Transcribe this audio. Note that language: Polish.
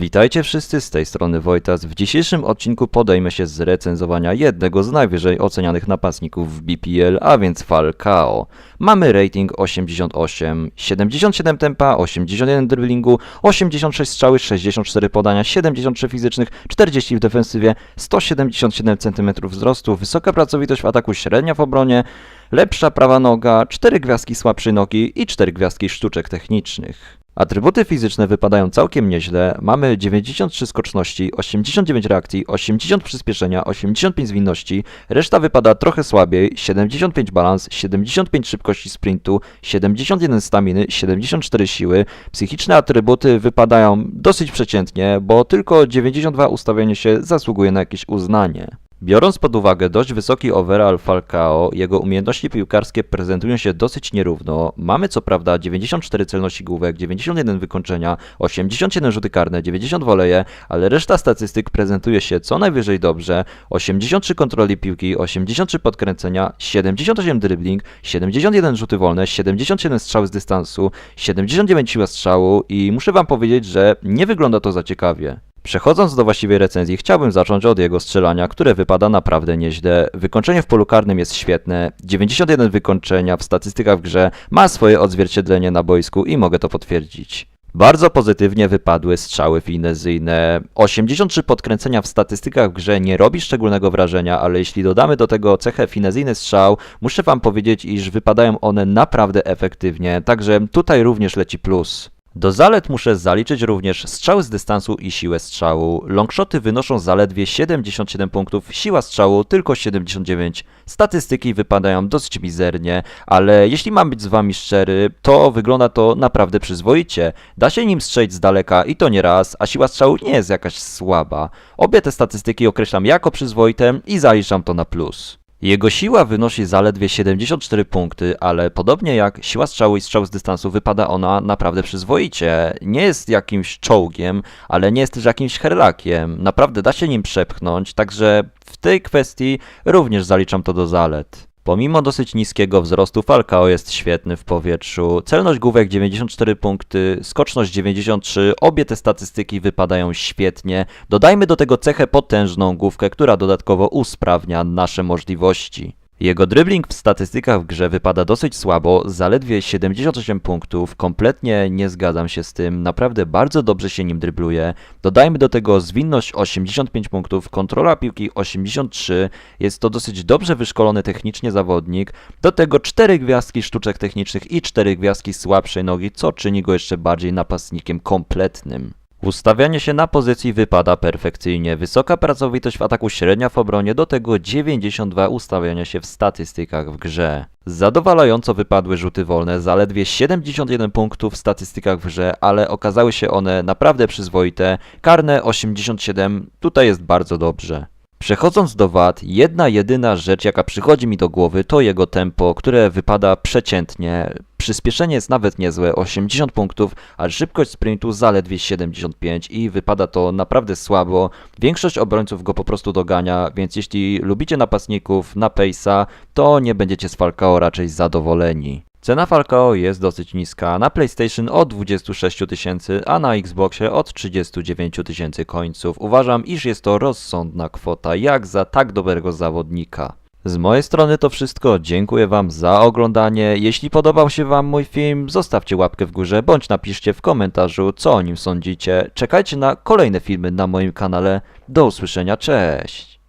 Witajcie wszyscy z tej strony Wojtas. W dzisiejszym odcinku podejmę się z recenzowania jednego z najwyżej ocenianych napastników w BPL, a więc Falcao. Mamy rating 88, 77 tempa, 81 driblingu, 86 strzały, 64 podania, 73 fizycznych, 40 w defensywie, 177 cm wzrostu, wysoka pracowitość w ataku, średnia w obronie, lepsza prawa noga, 4 gwiazdki słabszej nogi i 4 gwiazdki sztuczek technicznych. Atrybuty fizyczne wypadają całkiem nieźle. Mamy 93 skoczności, 89 reakcji, 80 przyspieszenia, 85 zwinności. Reszta wypada trochę słabiej. 75 balans, 75 szybkości sprintu, 71 staminy, 74 siły. Psychiczne atrybuty wypadają dosyć przeciętnie, bo tylko 92 ustawienie się zasługuje na jakieś uznanie. Biorąc pod uwagę dość wysoki overall Falcao, jego umiejętności piłkarskie prezentują się dosyć nierówno. Mamy co prawda 94 celności główek, 91 wykończenia, 81 rzuty karne, 90 woleje, ale reszta statystyk prezentuje się co najwyżej dobrze. 83 kontroli piłki, 83 podkręcenia, 78 dribbling, 71 rzuty wolne, 77 strzały z dystansu, 79 siła strzału i muszę wam powiedzieć, że nie wygląda to za ciekawie. Przechodząc do właściwej recenzji, chciałbym zacząć od jego strzelania, które wypada naprawdę nieźle. Wykończenie w polu karnym jest świetne. 91 wykończenia w statystykach w grze ma swoje odzwierciedlenie na boisku i mogę to potwierdzić. Bardzo pozytywnie wypadły strzały finezyjne. 83 podkręcenia w statystykach w grze nie robi szczególnego wrażenia, ale jeśli dodamy do tego cechę finezyjny strzał, muszę wam powiedzieć, iż wypadają one naprawdę efektywnie, także tutaj również leci plus. Do zalet muszę zaliczyć również strzał z dystansu i siłę strzału. Longshoty wynoszą zaledwie 77 punktów, siła strzału tylko 79. Statystyki wypadają dosyć mizernie, ale jeśli mam być z wami szczery, to wygląda to naprawdę przyzwoicie. Da się nim strzelić z daleka i to nie raz, a siła strzału nie jest jakaś słaba. Obie te statystyki określam jako przyzwoite i zaliczam to na plus. Jego siła wynosi zaledwie 74 punkty, ale podobnie jak siła strzału i strzał z dystansu wypada ona naprawdę przyzwoicie. Nie jest jakimś czołgiem, ale nie jest też jakimś herlakiem. Naprawdę da się nim przepchnąć, także w tej kwestii również zaliczam to do zalet. Pomimo dosyć niskiego wzrostu Falcao jest świetny w powietrzu. Celność główek 94 punkty, skoczność 93, obie te statystyki wypadają świetnie. Dodajmy do tego cechę potężną główkę, która dodatkowo usprawnia nasze możliwości. Jego dribbling w statystykach w grze wypada dosyć słabo, zaledwie 78 punktów, kompletnie nie zgadzam się z tym, naprawdę bardzo dobrze się nim drybluje. Dodajmy do tego zwinność 85 punktów, kontrola piłki 83, jest to dosyć dobrze wyszkolony technicznie zawodnik, do tego 4 gwiazdki sztuczek technicznych i 4 gwiazdki słabszej nogi, co czyni go jeszcze bardziej napastnikiem kompletnym. Ustawianie się na pozycji wypada perfekcyjnie. Wysoka pracowitość w ataku, średnia w obronie, do tego 92 ustawiania się w statystykach w grze. Zadowalająco wypadły rzuty wolne, zaledwie 71 punktów w statystykach w grze, ale okazały się one naprawdę przyzwoite. Karne 87, tutaj jest bardzo dobrze. Przechodząc do wad, jedna jedyna rzecz jaka przychodzi mi do głowy to jego tempo, które wypada przeciętnie. Przyspieszenie jest nawet niezłe, 80 punktów, a szybkość sprintu zaledwie 75 i wypada to naprawdę słabo. Większość obrońców go po prostu dogania, więc jeśli lubicie napastników na pace'a, to nie będziecie z Falcao raczej zadowoleni. Cena Falcao jest dosyć niska, na PlayStation od 26 tysięcy, a na Xboxie od 39 tysięcy końców. Uważam, iż jest to rozsądna kwota, jak za tak dobrego zawodnika. Z mojej strony to wszystko, dziękuję Wam za oglądanie. Jeśli podobał się Wam mój film, zostawcie łapkę w górze, bądź napiszcie w komentarzu, co o nim sądzicie. Czekajcie na kolejne filmy na moim kanale. Do usłyszenia, cześć!